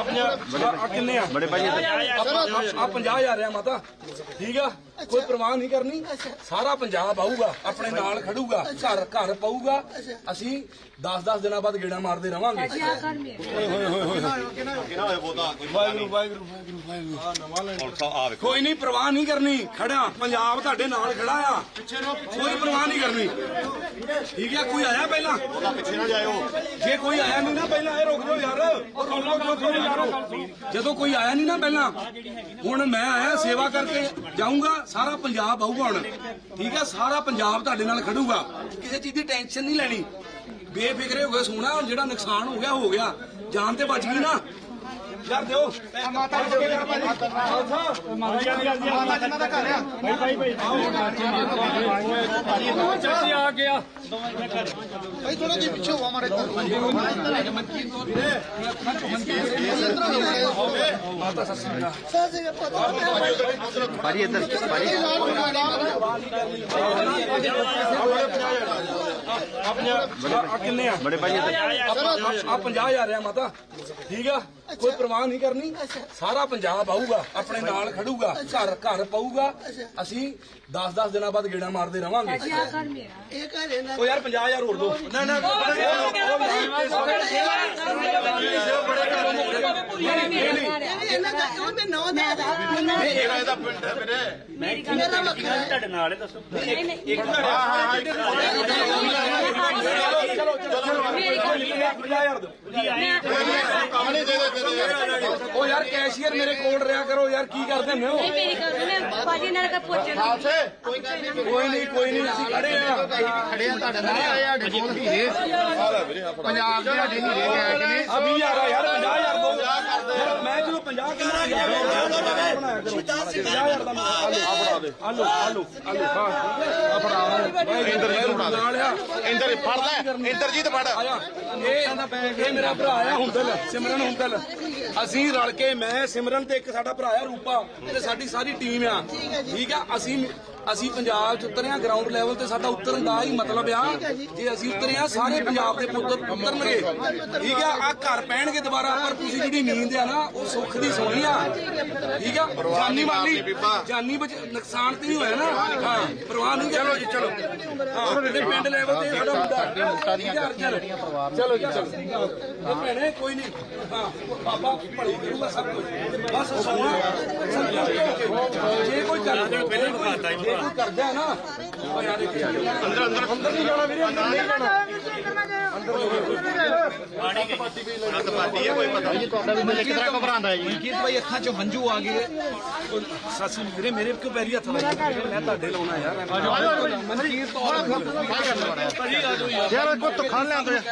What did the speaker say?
ਆ ਕਿੰਨੇ ਆ? ਬੜੇ ਇੱਧਰ। ਆ 50000 ਆ ਮਾਤਾ। ਠੀਕ ਆ? ਕੋਈ ਪ੍ਰਵਾਹ ਨਹੀਂ ਕਰਨੀ। ਸਾਰਾ ਪੰਜਾਬ ਆਊਗਾ ਆਪਣੇ ਨਾਲ ਖੜੂਗਾ ਘਰ ਘਰ ਪਾਊਗਾ। ਅਸੀਂ 10-10 ਦਿਨਾਂ ਬਾਅਦ ਗੇੜਾ ਮਾਰਦੇ ਰਵਾਂਗੇ। ਵਾਹਿਗੁਰੂ ਵਾਹਿਗੁਰੂ ਵਾਹਿਗੁਰੂ ਆ ਵੇਖੋ ਕੋਈ ਨਹੀਂ ਪ੍ਰਵਾਹ ਨਹੀਂ ਕਰਨੀ। ਖੜਾ ਪੰਜਾਬ ਤੁਹਾਡੇ ਨਾਲ ਖੜਾ ਆ। ਕੋਈ ਪ੍ਰਵਾਹ ਨਹੀਂ ਕਰਨੀ। ਠੀਕ ਆ ਕੋਈ ਆਇਆ ਪਹਿਲਾਂ? ਪਿੱਛੇ ਨਾ ਜਾਇਓ। ਜੇ ਕੋਈ ਆਇਆ ਨਹੀਂ ਨਾ ਪਹਿਲਾਂ ਇਹ ਰੁਕ ਜਾਓ ਯਾਰ। ਜਦੋਂ ਕੋਈ ਆਇਆ ਨਹੀਂ ਨਾ ਪਹਿਲਾਂ ਹੁਣ ਮੈਂ ਆਇਆ ਸੇਵਾ ਕਰਕੇ ਜਾਊਂਗਾ ਸਾਰਾ ਪੰਜਾਬ ਆਊਗਾ ਹੁਣ। ਠੀਕ ਹੈ, ਸਾਰਾ ਪੰਜਾਬ ਤੁਹਾਡੇ ਨਾਲ ਖੜੂਗਾ। ਕਿਸੇ ਚੀਜ਼ ਦੀ ਟੈਨਸ਼ਨ ਨਹੀਂ ਲੈਣੀ। ਬੇਫਿਕਰੇ ਹੋ ਗਏ ਸੋਣਾ ਹੁਣ ਜਿਹੜਾ ਨੁਕਸਾਨ ਹੋ ਗਿਆ ਹੋ ਗਿਆ। ਜਾਨ ਤੇ ਬਚ ਗਈ ਨਾ। ਯਾਰ ਦਿਓ। ਮਾਤਾ ਭਾਈ ਥੋੜਾ ਜਿਹਾ ਪਿੱਛੇ ਹੋਵਾ ਮਾਰੇ ਇੱਧਰ ਮਾਤਾ ਸਤਿ ਸ਼੍ਰੀ ਅਕਾਲ। ਸਾਸੇ ਪਤਾ ਭਾਜੀ ਇੱਧਰ ਭਾਜੀ। ਆ ਕਿੰਨੇ ਆ ਬੜੇ ਇੱਧਰ ਆ 50000 ਆ ਮਾਤਾ ਠੀਕ ਆ ਕੋਈ ਪ੍ਰਵਾਹ ਨਹੀਂ ਕਰਨੀ ਸਾਰਾ ਪੰਜਾਬ ਆਊਗਾ ਆਪਣੇ ਨਾਲ ਖੜੂਗਾ ਘਰ ਘਰ ਪਾਊਗਾ ਅਸੀਂ 10-10 ਦਿਨਾਂ ਬਾਅਦ ਗੇੜਾ ਮਾਰਦੇ ਰਵਾਂਗੇ ਇਹ ਘਰ ਇਹਨਾਂ ਉਹ ਯਾਰ 50000 ਹੋਰ ਦੋ ਨਾ ਨਾ ਇਹਨਾਂ ਦਾ ਉਹ ਮੈਂ ਨੌ ਦਾ ਇਹਦਾ ਪਿੰਡ ਹੈ ਵੀਰੇ ਮੇਰਾ ਵੱਖਰਾ ਹੈ ਤੁਹਾਡੇ ਨਾਲ ਦੱਸੋ ਕੰਮ ਨਹੀਂ ਦੇ ਦੇ ਉਹ ਯਾਰ ਕੈਸ਼ੀਅਰ ਮੇਰੇ ਕੋਲ ਰਿਆ ਕਰੋ ਯਾਰ ਕੀ ਕਰਦੇ ਨੇ ਉਹ ਮੇਰੀ ਗੱਲ ਨੇ ਬਾਜੀ ਨਾਲ ਕਾ ਪੁੱਛਣਾ ਕੋਈ ਨਹੀਂ ਕੋਈ ਨਹੀਂ ਅਸੀਂ ਖੜੇ ਆ ਖੜੇ ਆ ਤੁਹਾਡੇ ਨਾਲ ਆਏ ਆ ਡੇ ਕੋਲ ਹੀਰੇ ਪੰਜਾਬ ਦੇ ਸਾਡੇ ਹੀਰੇ ਗਏ ਨੇ ਆ 20000 ਆ ਯਾਰ 50000 ਦੋ ਯਾਰ ਮੈਂ ਜਦੋਂ 50 ਕਿੰਨਾ ਗਿਆ ਬਣਾਇਆ ਕਰੋ 50000 ਦਾ ਆ ਲੋ ਆ ਲੋ ਆ ਲੋ ਹਾਂ ਆ ਫੜਾ ਇੰਦਰ ਜੀ ਨਾਲ ਆ ਇੰਦਰ ਫੜ ਲੈ ਇੰਦਰਜੀਤ ਫੜ ਇਹ ਇਹ ਮੇਰਾ ਭਰਾ ਆ ਹੁੰਦਲ ਸਿਮਰਨ ਹੁੰਦਲ ਅਸੀਂ ਰਲ ਕੇ, ਮੈਂ, ਸਿਮਰਨ ਤੇ ਇੱਕ ਸਾਡਾ ਭਰਾ ਆ, ਰੂਪਾ। ਤੇ ਸਾਡੀ ਸਾਰੀ ਟੀਮ ਆ। ਠੀਕ ਆ। ਅਸੀਂ ਅਸੀਂ ਪੰਜਾਬ ਚ ਉਤਰੇ ਆ ਗਰਾਊਂਡ ਲੈਵਲ ਤੇ ਸਾਡਾ ਉਤਰਨ ਦਾ ਹੀ ਮਤਲਬ ਆ ਜੇ ਅਸੀਂ ਉਤਰੇ ਆ ਸਾਰੇ ਪੰਜਾਬ ਦੇ ਪੁੱਤਰ ਉਤਰਨਗੇ। ਠੀਕ ਆ ਆ ਘਰ ਪੈਣਗੇ ਦੁਬਾਰਾ ਪਰ ਤੁਸੀਂ ਜਿਹੜੀ ਨੀਂਦ ਆ ਨਾ ਉਹ ਸੁੱਖ ਦੀ ਸੋਣੀ ਆ। ਠੀਕ ਆ ਜਾਨੀ ਮਾਲੀ ਜਾਨੀ ਬਚ ਨੁਕਸਾਨ ਤੇ ਨਹੀਂ ਹੋਇਆ ਨਾ। ਹਾਂ ਪਰਵਾਹ ਨਹੀਂ ਚਲੋ ਜੀ ਚਲੋ। ਹਾਂ ਤੇ ਪਿੰਡ ਲੈਵਲ ਤੇ ਸਾਡਾ ਮੁੰਡਾ। ਚਲੋ ਜੀ ਚਲੋ। ਭੈਣੇ ਕੋਈ ਨਹੀਂ। ਹਾਂ ਬਾਬਾ ਭਲੀ ਕਰੂਗਾ ਸਭ ਕੁਝ ਬਸ ਕੇ ਜੇ ਕੋਈ ਕਰਦਾ ਜੇ ਕੋਈ ਕਰਦਾ ਹੈ ਨਾ ਅੰਦਰ। ਅੰਦਰ ਅੰਦਰ ਨਹੀਂ ਜਾਣਾ ਵੀਰੇ ਅੰਦਰ ਨਹੀਂ ਜਾਣਾ ਪਾਰਟੀ ਹੈ ਕੋਈ ਪਤਾ ਨਹੀਂ ਤੁਹਾਡਾ ਵੀ ਮੁਝੇ ਕਿਤਰਾ ਘਬਰਾਉਂਦਾ ਹੈ ਜੀ ਕੀ ਭਾਈ ਅੱਖਾਂ ਚੋਂ ਹੰਝੂ ਆ ਗਏ ਸਾਸੀ ਵੀਰੇ ਮੇਰੇ ਕਿਉਂ ਪੈਰੀ ਹੱਥ ਲਾਇਆ ਮੈਂ ਤੁਹਾਡੇ ਲਾਉਣਾ ਯਾਰ ਮਨਕੀਰ ਤੋਂ ਯਾਰ ਕੋਈ ਤਖਾਨ ਲਿਆਂਦੇ